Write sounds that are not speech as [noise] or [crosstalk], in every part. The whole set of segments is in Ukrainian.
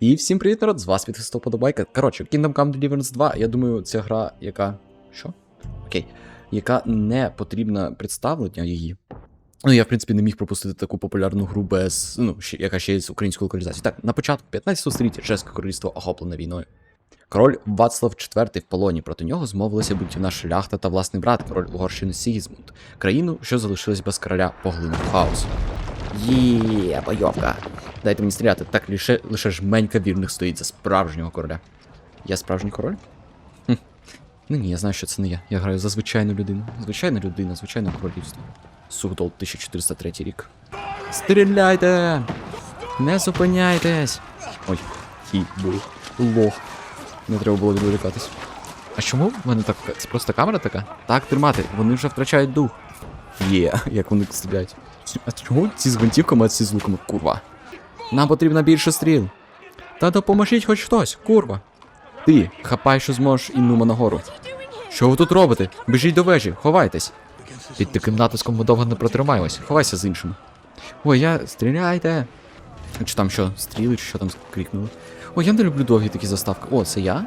І всім привіт, народ, з вас підписав подобайка. Коротше, Kingdom Come Deliverance 2, я думаю, це гра, яка. Що? Окей. Яка не потрібна представлення її. Ну, я, в принципі, не міг пропустити таку популярну гру без. Ну, яка ще є з українською локалізацією. Так, на початку 15 століття Чеське королівство охоплене війною. Король Вацлав IV в полоні проти нього змовилися бунтівна шляхта та власний брат, король Угорщини Сігізмунд. Країну, що залишилась без короля, поглинув хаос. Є, бойовка. Дайте мені стріляти, так лише, лише жменька вірних стоїть за справжнього короля. Я справжній король? Хм. Ну ні, я знаю, що це не я. Я граю за звичайну людину. Звичайна людина, звичайне королівство. Сугдол 1403 рік. Стріляйте! Не зупиняйтесь! Ой, і був лох. Не треба було відволікатись. А чому в мене так. Це просто камера така? Так, тримати, вони вже втрачають дух. Є, як вони стріляють. А чому ці з гвинтівками, а ці з луками? Курва. Нам потрібно більше стріл. Та допоможіть хоч хтось, курва. Ти, хапай, що зможеш, і нагору. Що ви тут робите? Біжіть до вежі, ховайтесь. Під таким натиском ми довго не протримаємось. Ховайся з іншими. Ой, я. Стріляйте. Чи там що, стріли, чи що там крикнули? Ой, я не люблю довгі такі заставки. О, це я?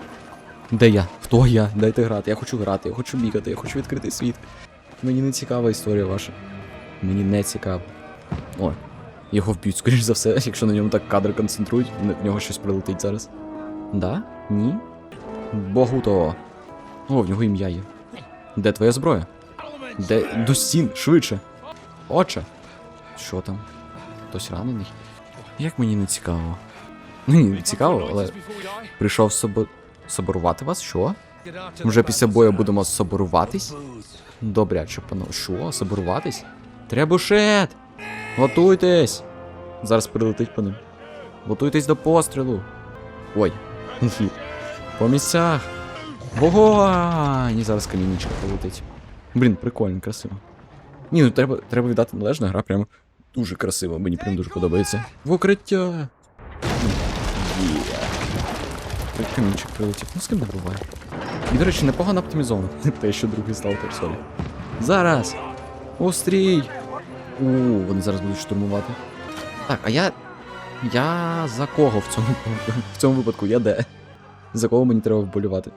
Де я? Хто я? Дайте грати. Я хочу грати, я хочу бігати, я хочу відкрити світ. Мені не цікава історія ваша. Мені не цікаво. О, його вб'ють, скоріш за все, [laughs] якщо на ньому так кадр концентрують, в нього щось прилетить зараз. Да? Ні? Богуто. О, в нього ім'я є. Де твоя зброя? Де до стін, швидше. Отче. Що там? Хтось ранений? Як мені не цікаво. [laughs] Мені не цікаво, але прийшов собо... соборувати вас? Що? Вже після бою будемо соборуватись? Добряче, пано. Що? Соборуватись? Требушет! Готуйтесь! Зараз прилетить по ним. Готуйтесь до пострілу. Ой. [laughs] По місцях. Вогонь! Зараз камінничка полетить. Блін, прикольно, красиво. Ні, ну треба, треба віддати належне, гра прямо дуже красиво, мені прям дуже подобається. В укриття. Є. Камінчик прилетів. Ну з ким не буває. І, до речі, непогано оптимізовано. [laughs] Те, що другий сталкер, сорі. Зараз! Острій! У, вони зараз будуть штурмувати. Так, а я. Я за кого в цьому в цьому випадку? Я де? За кого мені треба вболювати?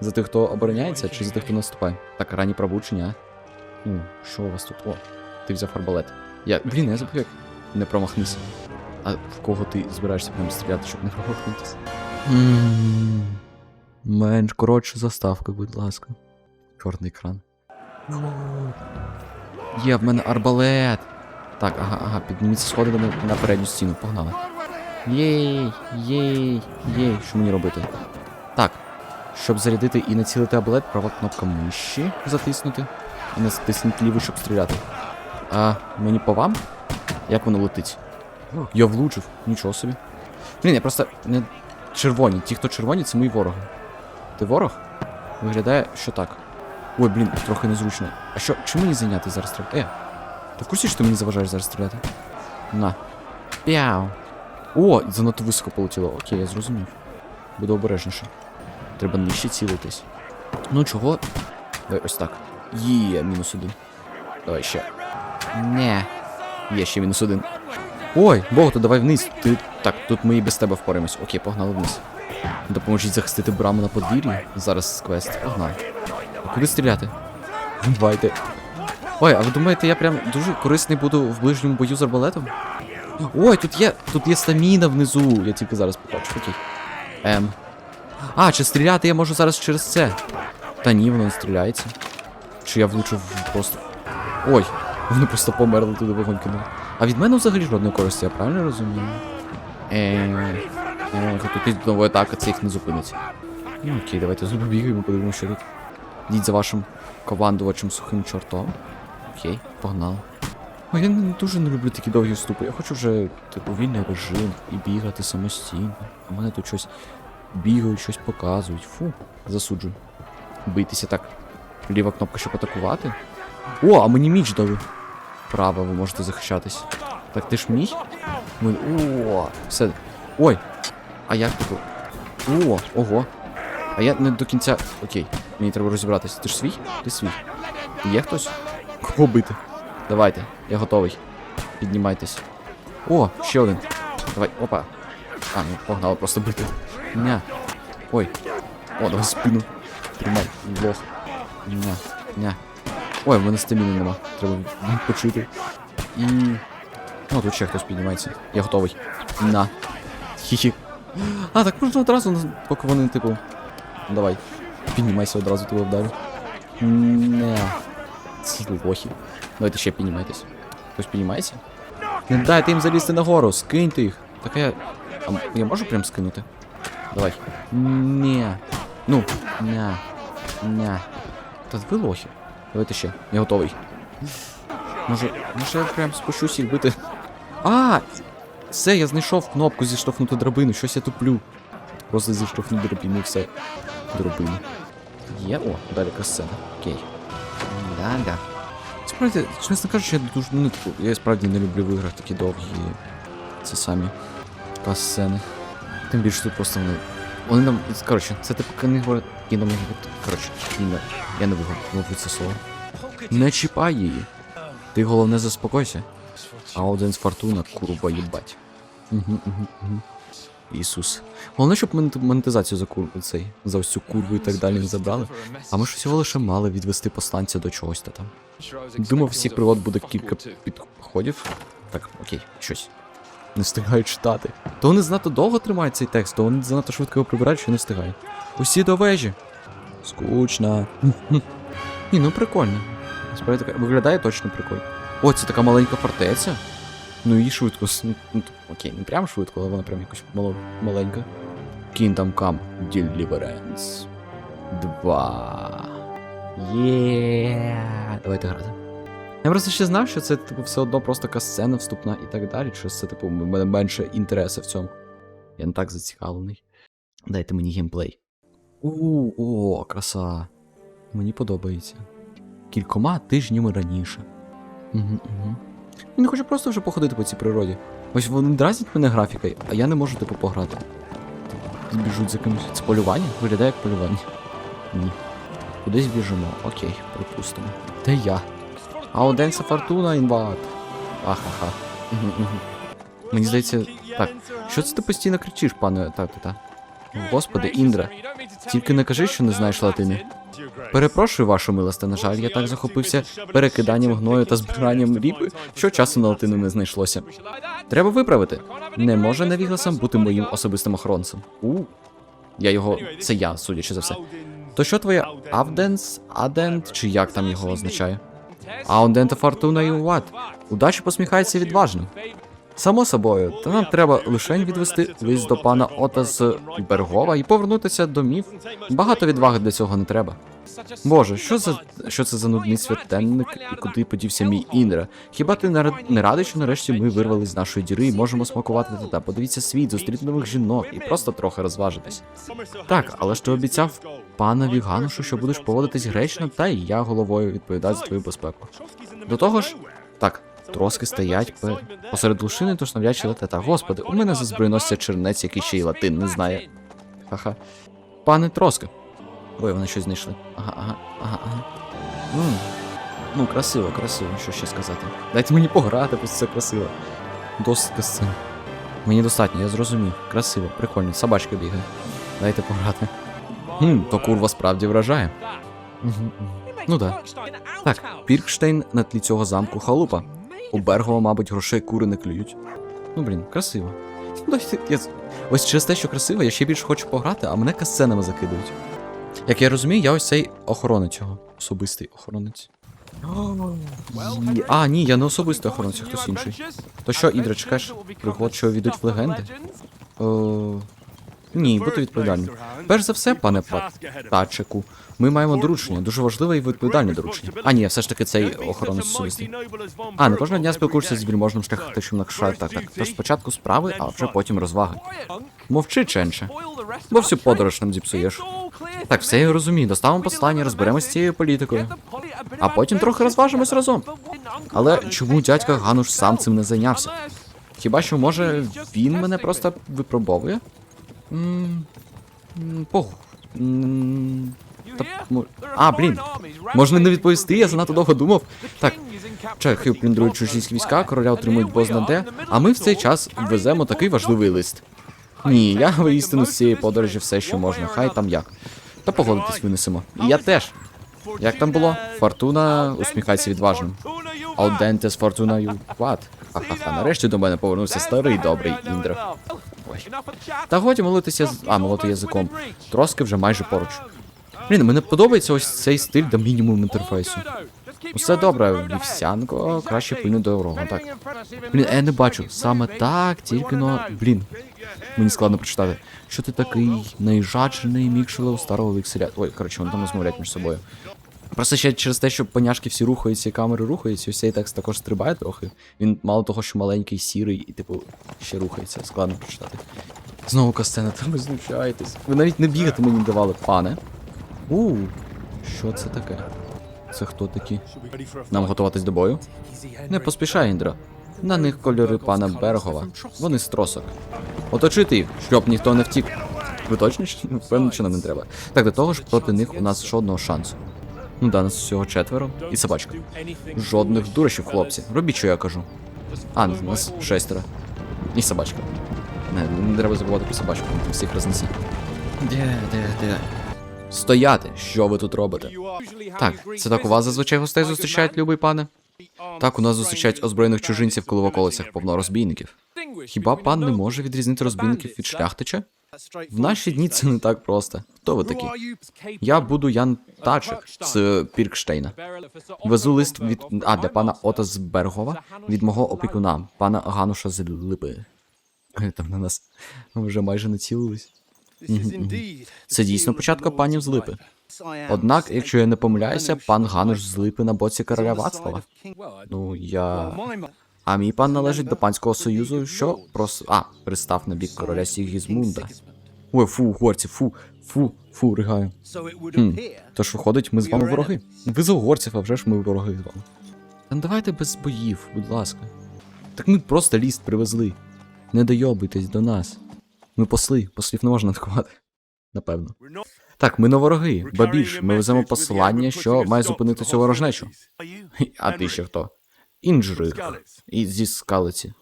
За тих, хто обороняється, чи за тих, хто наступає? Так, ранні пробучення. У, що у вас тут? О, ти взяв арбалет. Я. Блін, я забув як. Не промахнися. А в кого ти збираєшся прямо стріляти, щоб не промахнутися? Менш коротше заставка, будь ласка. Чорний екран. Є, в мене арбалет. Так, ага, ага, підніміться сходами на передню стіну, погнали. Єй, єй, єй, що мені робити? Так, щоб зарядити і націлити арбалет, права кнопка миші затиснути. І натисніть ліву, щоб стріляти. А мені по вам? Як воно летить? Я влучив, нічого собі. Блін, я просто не. Червоні. Ті, хто червоні, це мої вороги. Ти ворог? Виглядає, що так. Ой, блін, трохи незручно. А що, чим мені зайняти зараз треба? Е, ти в курсі, що ти мені заважаєш зараз стріляти? На. Пяу. О, занадто високо полетіло. Окей, я зрозумів. Буду обережніше. Треба нижче цілитись. Ну чого? Давай ось так. Є, мінус один. Давай ще. Не. Є ще мінус один. Ой, Бог, то давай вниз. Ти. Так, тут ми і без тебе впораємось. Окей, погнали вниз. Допоможіть захистити браму на подвір'ї. Зараз квест. Погнали. А куди стріляти? Давайте. Ой, а ви думаєте, я прям дуже корисний буду в ближньому бою з арбалетом? Ой, тут є. Тут є стаміна внизу. Я тільки зараз побачу. Окей. Ем. А, чи стріляти я можу зараз через це? Та ні, воно не стріляється. Чи я влучив просто. Ой, вони просто померли туди вогонь кинули. А від мене взагалі жодної користі, я правильно розумію? Е, тут знову атака, це їх не зупинить. Ну окей, давайте побігаємо, подивимося, що тут. Йдіть за вашим командувачем сухим чортом. Окей, погнали. Ой, я не дуже не люблю такі довгі вступи. Я хочу вже, типу, вільний режим і бігати самостійно. У мене тут щось бігають, щось показують. Фу, засуджую. Бийтеся так. Ліва кнопка, щоб атакувати. О, а мені міч дали. Права, ви можете захищатись. Так ти ж мій? Ми... О, все. Ой. А як таке? О, ого. А я не до кінця. Окей, мені треба розібратися. Ти ж свій? Ти свій. Є хтось? Кого бити? Давайте, я готовий. Піднімайтесь. О, ще один. Давай, опа. А, ну погнали просто бити. Ня. Ой. О, давай спину. Тримай, лох. Ня. Ня. Ой, в мене стаміни нема. Треба почути. І. О, тут ще хтось піднімається. Я готовий. На. Хі-хі. А, так можна одразу, поки вони, типу. Давай. Піднімайся одразу тебе вдарю. Не. Ці лохи. Давайте ще піднімайтесь. Хтось піднімається? Не дайте їм залізти нагору, скиньте їх. Так я. А я можу прям скинути? Давай. Ні. Ну, ня. Ня. Та ви лохи. Давайте ще. Я готовий. Може, може я прям спущусь їх бити. А! Все, я знайшов кнопку зіштовхнути драбину, щось я туплю. Просто зіштовхнути драбину і все. Драбину. Є. О, далі сцена. Окей. Да-да. Справді, чесно кажучи, я дуже ну, я справді не люблю в іграх такі довгі ці самі касцени. Тим більше тут просто вони. Вони нам. Коротше, це типу книга кіно Коротше, кіно. Я не виговорю це слово. Не чіпай її. Ти головне заспокойся. А один з фортуна курва їбать. Угу, угу, угу. Ісус. Головне, щоб монетизацію за кур... цей, за ось цю курву і так далі не забрали. А ми ж всього лише мали відвести посланця до чогось та там. Думав, всіх пригод буде кілька підходів. Так, окей, щось. Не встигаю читати. То вони занадто довго тримають цей текст, то вони занадто швидко його прибирають, що не встигаю. Усі до вежі. Скучно. [laughs] Ні, ну прикольно. Справді така виглядає точно прикольно. О, це така маленька фортеця. Ну і швидко. Ну, окей, не прям швидко, але вона прям якось мало, маленька. Kingdom Come Deliverance 2. Є. Давайте грати. Я просто ще знав, що це, типу, все одно просто касцена вступна і так далі. Що це, типу, в мене менше інтересу в цьому. Я не так зацікавлений. Дайте мені геймплей. У, о, краса. Мені подобається. Кількома тижнями раніше. Угу, угу. Він хоче просто вже походити по цій природі. Ось вони дразнять мене графікою, а я не можу типу пограти. Біжуть за кимось. Це полювання? Виглядає як полювання. Ні. Кудись біжимо. Окей, припустимо. Де я? Ауденса Фортуна інвад. Ахаха. Мені здається. Так, що це ти постійно кричиш, пане та-та-та? Господи, Індра, тільки не кажи, що не знаєш латини. Перепрошую, вашу милосте, на жаль, я так захопився перекиданням гною та збиранням ріпи, що часу на латину не знайшлося. Треба виправити. Не може Навігласом бути моїм особистим охоронцем. У. Я його. Це я, судячи за все. То що твоє Авденс, Адент, чи як там його означає? Аудента Фортуна і Уат. Удачі посміхається відважним. Само собою, та нам треба лише відвести лист до пана Ота з Бергова і повернутися до міф. Багато відваги для цього не треба. Боже, що за що це за нудний святенник і куди подівся мій Індра? Хіба ти не, рад- не радий, що нарешті ми вирвались з нашої діри і можемо смакувати та Подивіться світ, зустріти нових жінок і просто трохи розважитись. Так, але ж ти обіцяв панові Ганушу, що будеш поводитись гречно, та і я головою відповідаю за твою безпеку. До того ж, так, троски стоять посеред лушини, тож навряд чи летета. Господи, у мене за збройносця чернець, який ще й латин не знає. Ха-ха. Пане Троска. Ой, вони щось знайшли. Ага, ага, ага, ага. М. Ну, красиво, красиво, що ще сказати. Дайте мені пограти, бо це красиво. Досить сцен. Мені достатньо, я зрозумів. Красиво, прикольно, собачка бігає. Дайте пограти. Хм, то курва справді вражає. Ну да. Так, Піркштейн на тлі цього замку халупа. У Бергова, мабуть, грошей кури не клюють. Ну блін, красиво. Ось через те, що красиво, я ще більше хочу пограти, а мене касценами закидують. Як я розумію, я ось цей охоронець цього. Особистий охоронець. А, ні, я не особистий охоронець, а хтось інший. То що, Ідра, чекаєш пригод, що війдуть в легенди? О... Ні, бути відповідальним. Перш за все, пане Патачику, ми маємо доручення, дуже важливе і відповідальне доручення. А ні, все ж таки цей охоронець особистий. А, не кожного дня спілкуєшся з вільможним шляхтичем на кша, так, так. Тож спочатку справи, а вже потім розваги. Мовчи, Ченче. Бо всю подорож нам зіпсуєш. Так, все я розумію, доставимо послання, розберемось з цією політикою. А потім трохи розважимось разом. Але чому дядька Гануш сам цим не зайнявся? Хіба що може він мене просто випробовує? М, м, Пох. Та, А, блін. Можна не відповісти, я занадто довго думав. Так, чехи плюндрують чужі війська, короля отримують бозна де, а ми в цей час веземо такий важливий лист. Ні, я воістину з цієї подорожі все, що можна. Хай там як. Та погодитись винесемо. І я теж. Як там було? Фортуна усміхається відважним. Аудентес фортуна ю квад. Ха-ха-ха, нарешті до мене повернувся старий добрий Індра. Ой. Та годі молитися з. А, молоти язиком. Троски вже майже поруч. Блін, мені подобається ось цей стиль до мінімум інтерфейсу. Усе добре, вівсянко, краще пильно до ворога, так. Блін, я не бачу. Саме так, тільки но. Блін. Мені складно прочитати. Що ти такий наїжачений мікшеле у старого ликселя. Ой, коротше, вони там розмовляють між собою. Просто ще через те, що поняшки всі рухаються і камери рухаються, ось цей текст також стрибає трохи. Він мало того, що маленький, сірий і, типу, ще рухається. Складно прочитати. Знову кастена, там ви знущаєтесь. Ви навіть не бігати мені давали, пане. У, що це таке? Це хто такі? Нам готуватись до бою? Не поспішай, Індра. На них кольори пана Бергова. Вони з тросок. Оточити їх, щоб ніхто не втік. Ви точно? Ну, що нам не треба. Так, до того ж, проти них у нас жодного шансу. Ну да, нас всього четверо. І собачка. Жодних дурощів, хлопці. Робіть, що я кажу. А, ну, нас шестеро. І собачка. Не, не треба забувати про собачку, там всіх рознесе. Де, де, де? Стояти! Що ви тут робите? Так, це так у вас зазвичай гостей зустрічають, любий пане? Так, у нас зустрічають озброєних чужинців, коли в околицях повно розбійників. Хіба пан не може відрізнити розбійників від шляхтича? В наші дні це не так просто. Хто ви такі? Я буду Ян Тачик з Піркштейна. Везу лист від а для пана Ота з Бергова від мого опікуна, пана Гануша з Липи. Там на нас вже майже націлились. Це дійсно початка панів з Липи. Однак, якщо я не помиляюся, пан Гануш з Липи на боці короля Вацлава. Ну, я. А мій пан належить до панського союзу, що прос. А, пристав на бік короля Сігізмунда. Ой, фу, горці, фу, фу, фу, ригаю. Хм. Тож виходить, ми з вами вороги. Ви з угорців, а вже ж ми вороги з вами. Та давайте без боїв, будь ласка. Так ми просто ліст привезли. Не дойобуйтесь до нас. Ми посли, послів не можна атакувати. Напевно. Так, ми не вороги, ба більш, ми веземо посилання, що має зупинити цю ворожнечу. А ти ще хто? Інжрих. І зі скалиці.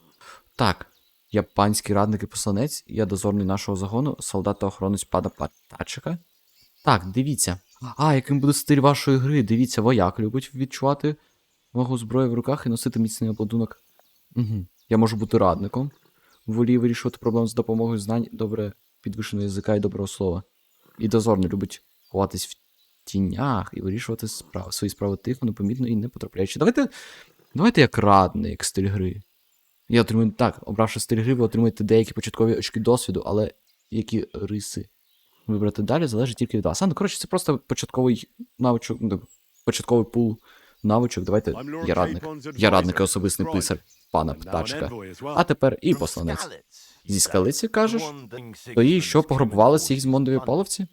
Так, я панський радник і посланець, я дозорний нашого загону, солдат та охоронець пана Патачика. Так, дивіться. А, яким буде стиль вашої гри? Дивіться, вояк любить відчувати вагу зброї в руках і носити міцний обладунок. Угу. Я можу бути радником. Волію вирішувати проблеми з допомогою знань, добре підвищеного язика і доброго слова. І дозорний любить ховатись в тінях і вирішувати справи, свої справи тихо, непомітно і не потрапляючи. Давайте. Давайте як радний, як стиль гри. Я отримую так, обравши стиль гри, ви отримуєте деякі початкові очки досвіду, але які риси вибрати далі залежить тільки від вас. А, ну коротше, це просто початковий навичок, ну, початковий пул навичок. Давайте я радник. Я радник і особистий писар пана Птачка. А тепер і посланець. Зі скалиці кажеш? То їй що пограбували всіх з Мондові половці?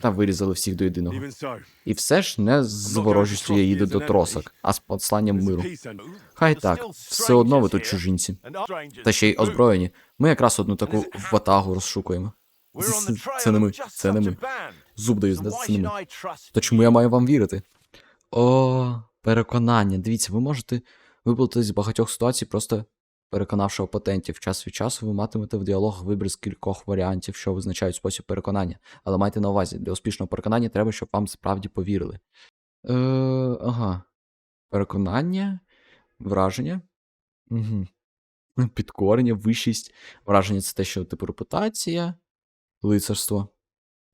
Та вирізали всіх до єдиного. І все ж не з ворожістю я їду до тросок, а з посланням миру. Хай так, все одно ви тут чужинці. Та ще й озброєні. Ми якраз одну таку ватагу розшукуємо. Це, не ми, це не ми. Зуб даю, це не ми. То чому я маю вам вірити? О, переконання. Дивіться, ви можете виплатити з багатьох ситуацій, просто переконавши опотентів. Час від часу ви матимете в діалогах вибір з кількох варіантів, що визначають спосіб переконання. Але майте на увазі, для успішного переконання треба, щоб вам справді повірили. Е, ага. Переконання, враження. Угу. Підкорення, вищість. Враження це те, що типу репутація, лицарство.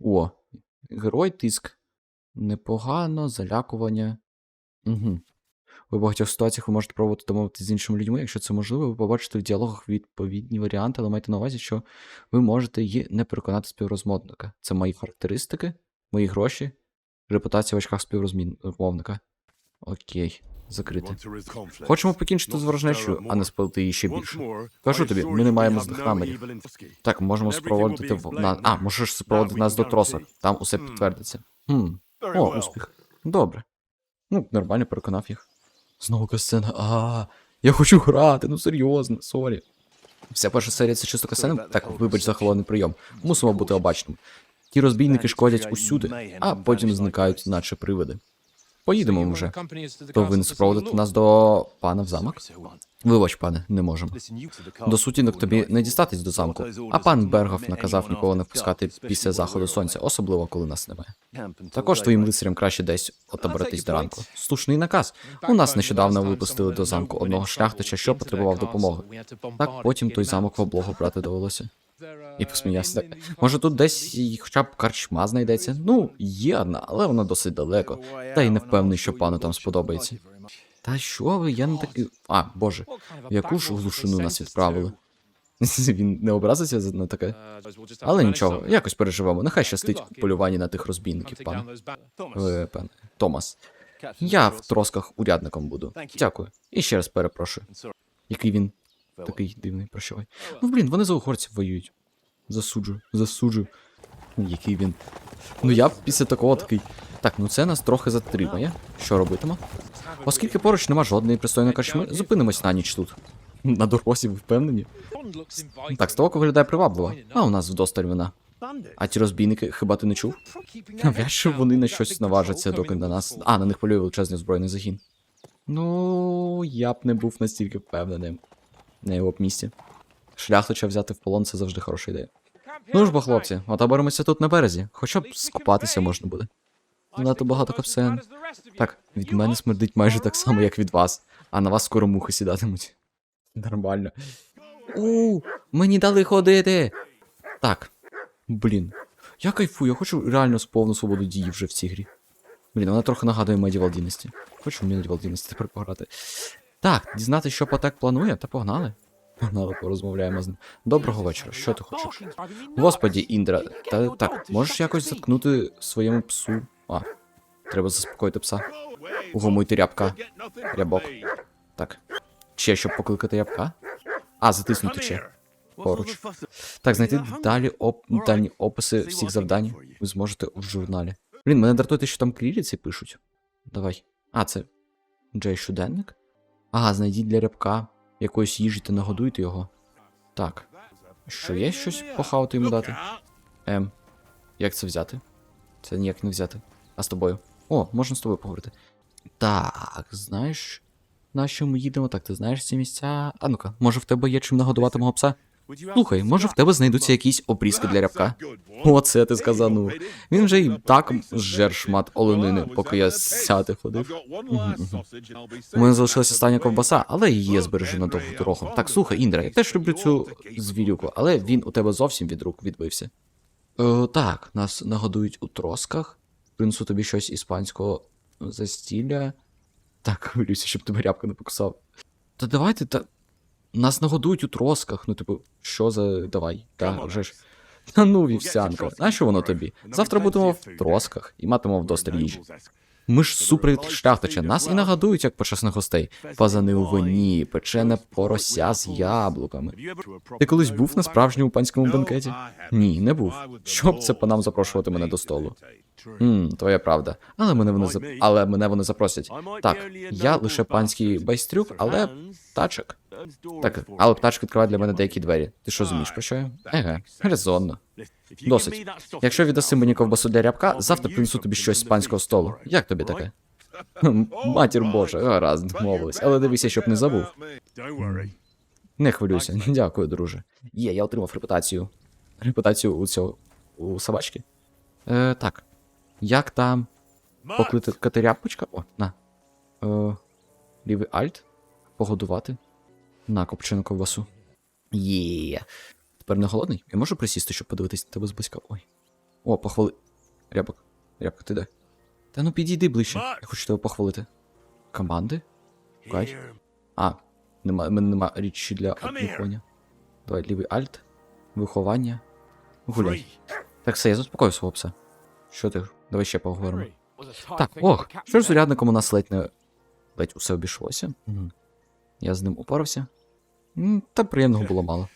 О, герой тиск. Непогано, залякування. Угу. У багатьох ситуаціях ви можете пробувати домовитися з іншими людьми. Якщо це можливо, ви побачите в діалогах відповідні варіанти, але майте на увазі, що ви можете її не переконати співрозмовника. Це мої характеристики, мої гроші, репутація в очках співрозмовника. Окей, закрити. Хочемо покінчити з ворожнечою, а не спалити її ще більше. Кажу тобі, ми не маємо злих намірів. Так, можемо спроводити в на. А, можеш спроводити нас до тросок. Там усе підтвердиться. Хм. О, успіх. Добре. Ну, нормально переконав їх. Знову касцена. А, я хочу грати, ну серйозно, сорі. Вся перша серія це чисто касцена? Так, вибач за холодний прийом. Мусимо бути обачним. Ті розбійники шкодять усюди, а потім зникають, наче привиди. Поїдемо вже. То ви не супроводите нас до пана в замок? Вибач, пане, не можемо. До сутінок тобі не дістатись до замку, а пан Бергов наказав нікого не впускати після заходу сонця, особливо коли нас немає. Також твоїм лицарям краще десь отаборитись до ранку. Слушний наказ. У нас нещодавно випустили до замку одного шляхтича, що потребував допомоги. Так потім той замок в облогу брати довелося. І посміявся. Може тут десь хоча б карчма знайдеться? Ну, є одна, але вона досить далеко. Та й не впевнений, що пану там сподобається. Та що ви, я не такий. А, боже, яку ж глушину нас відправили? [laughs] Він не образиться на таке? Але нічого, якось переживемо. Нехай щастить у полюванні на тих розбійників, пане. Ви, пане. Томас. Я в тросках урядником буду. Дякую. І ще раз перепрошую. Який він такий дивний, прощавай. Ну, блін, вони за угорців воюють. Засуджую, засуджую. Який він. Ну я після такого такий. Так, ну це нас трохи затримає. Що робитимо? Оскільки поруч нема жодної пристойної карчми, зупинимось на ніч тут. На дорозі, ви впевнені? Так, столок виглядає привабливо, а у нас вдосталь вина. А ті розбійники, хіба ти не чув? Навряд чи вони на щось наважаться, доки на нас. А, на них полює величезний збройний загін. Ну, я б не був настільки впевненим на його б місці. Шляхтича взяти в полон це завжди хороша ідея. Ну ж бо, хлопці, отоберемося тут на березі. Хоча б скупатися можна буде. Надто багато капсен. Так, від мене смердить майже так само, як від вас, а на вас скоро мухи сідатимуть. Нормально. У, мені дали ходити. Так. Блін. Я кайфую, я хочу реально повну свободу дії вже в цій грі. Блін, вона трохи нагадує Medieval Dynasty. Хочу в Medieval Dynasty тепер пограти. Так, дізнатися, що Патек планує, та погнали. Погнали, порозмовляємо з ним. Доброго вечора, що ти хочеш? Господі, Індра, та так, можеш якось заткнути своєму псу. А, треба заспокоїти пса. Угомуйте рябка. Рябок. Так. Ще щоб покликати рябка? А, затиснути ще. Поруч. Так, знайти далі оп... дальні описи всіх завдань ви зможете в журналі. Блін, мене дратує, що там кріліці пишуть. Давай. А, це Джей щоденник? Ага, знайдіть для рябка якоїсь їжі та нагодуйте його. Так. Що є щось похавати йому дати? Ем. Як це взяти? Це ніяк не взяти. А з тобою? О, можна з тобою поговорити. Так, знаєш, на що ми їдемо? Так, ти знаєш ці місця? А ну-ка, може в тебе є чим нагодувати мого пса? Слухай, може в тебе знайдуться якісь обрізки для рябка? Оце ти сказанув. Він вже і так зжер шмат оленини, поки я сяти ходив. У мене залишилася остання ковбаса, але її збережу на довгу дорогу. Так, слухай, Індра, я теж люблю цю звірюку, але він у тебе зовсім від рук відбився. Е, так, нас нагодують у тросках. Принесу тобі щось іспанського застілля. Так, хвилююся, щоб тебе рябка не покусав. Та давайте та. Нас нагодують у тросках. Ну, типу, що за. Давай, та вже ж. Та ну, вівсянка, нащо воно тобі? Завтра будемо в тросках і матимемо вдосталь їжі. Ми ж супер шляхтича, нас і нагадують як почесних гостей. Пазани у вині, печене порося з яблуками. Ти колись був на справжньому панському бенкеті? Ні, не був. Щоб це панам запрошувати мене до столу? Хм, твоя правда. Але мене вони зап... але мене вони запросять. Так, я лише панський байстрюк, але птачок. Так, але птачок відкриває для мене деякі двері. Ти що зумієш про що я? Еге, резонно. Досить. Якщо віддаси мені ковбасу для рябка, завтра принесу тобі щось з панського столу. Як тобі таке? Матір Божа, гаразд, домовились. Але дивися, щоб не забув. Не хвилюйся. [laughs] Дякую, друже. Є, я отримав репутацію. Репутацію у цього у собачки. Е, так. Як там покликати рябчика? О, на. Е, лівий альт. Погодувати. На копчену ковбасу. Є. Тепер не голодний? Я можу присісти, щоб подивитись на тебе зблизька. Ой. О, похвали. Рябок. Рябка, ти де? Та ну підійди ближче. Я хочу тебе похвалити. Команди? Гай. А, нема, мене нема річі для обміхування. Давай, лівий альт. Виховання. Гуляй. Так, все, я заспокою свого пса. Що ти? Давай ще поговоримо. Так, ох, що ж з урядником у нас ледь не. ледь усе обійшлося. Угу. Я з ним упорався. Та приємного було мало.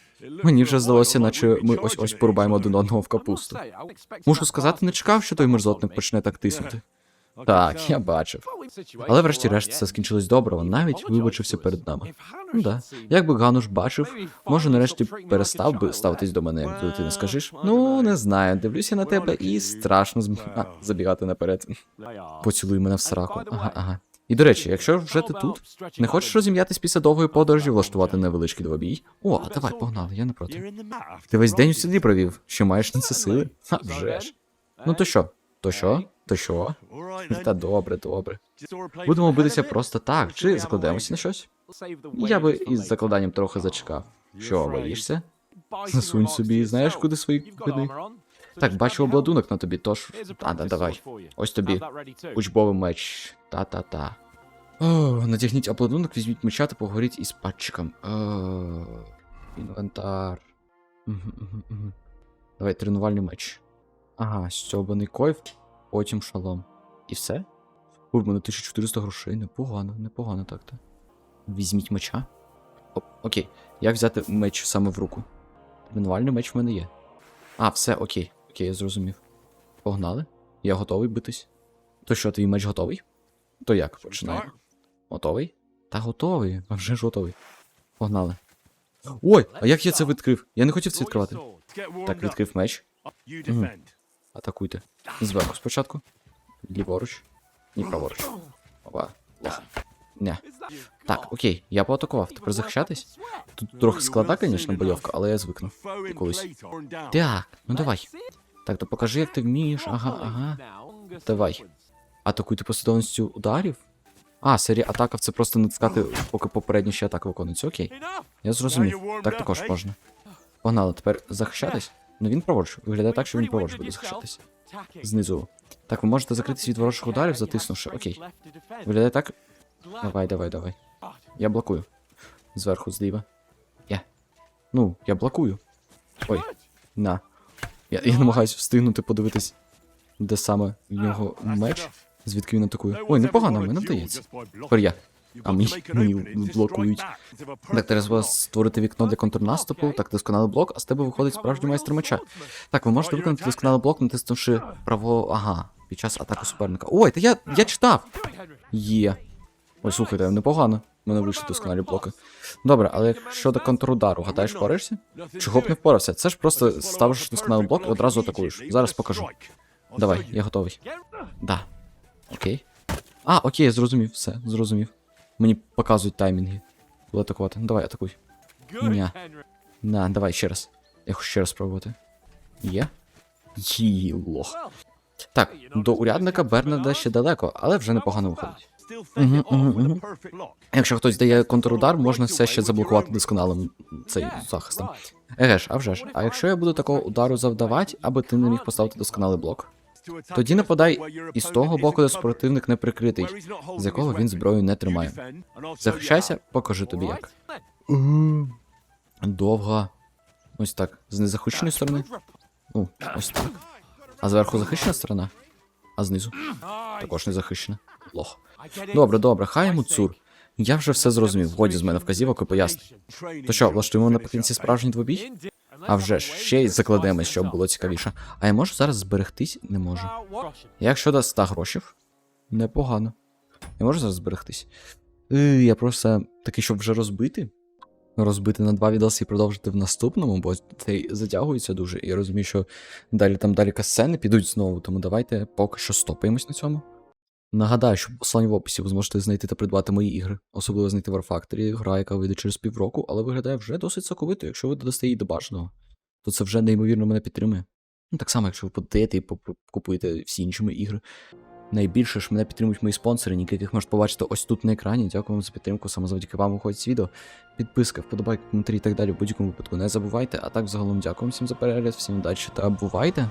Мені вже здалося, наче ми ось ось порубаємо один одного в капусту. Мушу сказати, не чекав, що той мерзотник почне так тиснути. Так, я бачив. Але врешті-решт все скінчилось добре, він навіть вибачився перед нами. Ну да. Якби Гануш бачив, може нарешті перестав би ставитись до мене, як до дитини, скажеш? Ну, не знаю, дивлюся на тебе і страшно зб... [laughs] а, забігати наперед. Поцілуй мене в сраку. Ага, ага. І до речі, якщо вже ти тут, не хочеш розім'ятись після довгої подорожі, влаштувати невеличкий двобій? О, давай, погнали, я не проти. Ти весь день у селі провів, що маєш на це сили? А вже ж. Ну то що? То що? То що? Та добре, добре. Будемо битися просто так, чи закладемося на щось? Я би із закладанням трохи зачекав. Що, боїшся? Засунь собі, знаєш, куди свої ходи? Так, бачу обладунок на тобі, тож. А, да, давай. Ось тобі. Учбовий меч. Та-та-та. О, надягніть обладунок, візьміть меча та поговоріть із патчиком. О, інвентар. Давай, тренувальний меч. Ага, стьобаний койф, потім шалом. І все? У мене 1400 грошей, непогано, непогано так-то. Візьміть меча. О, окей, як взяти меч саме в руку? Тренувальний меч в мене є. А, все, окей. Окей, я зрозумів. Погнали. Я готовий битись. То що, твій меч готовий? То як починаємо? Готовий? Та готовий, а вже ж готовий. Погнали. Ой, а як я це відкрив? Я не хотів це відкривати. Так, відкрив меч. Атакуйте. Зверху спочатку. Ліворуч. І праворуч. Опа. Лох. Не. Так, окей, я поатакував. Тепер захищатись? Тут трохи складна, звісно, бойовка, але я звикну. Колись. Так, ну давай. Так, то покажи, як ти вмієш. Ага, ага. Давай. Атакуйте послідовністю ударів? А, серія атаків це просто натискати, поки попередня ще атака виконується. Окей. Я зрозумів. Так також можна. Погнали, тепер захищатись? Ну він праворуч. Виглядає так, що він праворуч буде захищатись. Знизу. Так, ви можете закритись від ворожих ударів, затиснувши. Окей. Виглядає так. Давай, давай, давай. Я блокую. Зверху, зліва. Я. Ну, я блокую. Ой. На. Я, я намагаюся встигнути подивитись, де саме в нього меч, звідки він атакує. Ой, непогано, мені вдається. Тепер я. А мені, блокують. Так, треба створити вікно для контрнаступу, так, досконалий блок, а з тебе виходить справжній майстер меча. Так, ви можете виконати досконалий блок, натиснувши право. Ага, під час атаки суперника. Ой, та я, я читав! Є. Ой, слухайте, непогано. У мене вийшли досконалі блоки. Добре, але якщо до контрудару, гадаєш, впораєшся? Чого б не впорався? Це ж просто ставиш досконалий блок і одразу атакуєш. Зараз покажу. Давай, я готовий. Да. Окей. А, окей, зрозумів, все, зрозумів. Мені показують таймінги. Буду атакувати. Ну, Давай, атакуй. Ня. На, давай ще раз. Я хочу ще раз спробувати. Є? Ї, лох. Так, до урядника Бернарда ще далеко, але вже непогано виходить. Якщо хтось дає контрудар, можна все ще заблокувати досконалим цей захистом. Еге ж, а вже ж. А якщо я буду такого удару завдавати, аби ти не міг поставити досконалий блок? Тоді нападай із того боку, де супротивник не прикритий, з якого він зброю не тримає. Захищайся, покажу тобі як. Довга. Ось так. З незахищеної сторони. Ну, ось так. А зверху захищена сторона, а знизу також не захищена. Лох. Добре, добре, хай йому цур. Я вже все зрозумів. Годі з мене вказівок і пояснень. То що, влаштуємо наприкінці справжній двобій? А вже ж, ще й закладемось, щоб було цікавіше. А я можу зараз зберегтись? Не можу. Як щодо 100 грошів? Непогано. Я можу зараз зберегтись? Е, я просто такий, щоб вже розбити. Розбити на два відоси і продовжити в наступному, бо цей затягується дуже. І я розумію, що далі там далі касцени підуть знову, тому давайте поки що стопаємось на цьому. Нагадаю, що посилання в описі ви зможете знайти та придбати мої ігри, особливо знайти War гра, яка вийде через півроку, але виглядає вже досить соковито. Якщо ви додасте її до бажаного, то це вже неймовірно мене підтримує. Ну так само, якщо ви подаєте і купуєте всі інші мої ігри. Найбільше ж мене підтримують мої спонсори, яких можете побачити ось тут на екрані. Дякую вам за підтримку, саме завдяки вам виходить відео. Підписка, вподобайка, коментарі і так далі в будь-якому випадку не забувайте. А так загалом дякую всім за перегляд, всім удачі та бувайте!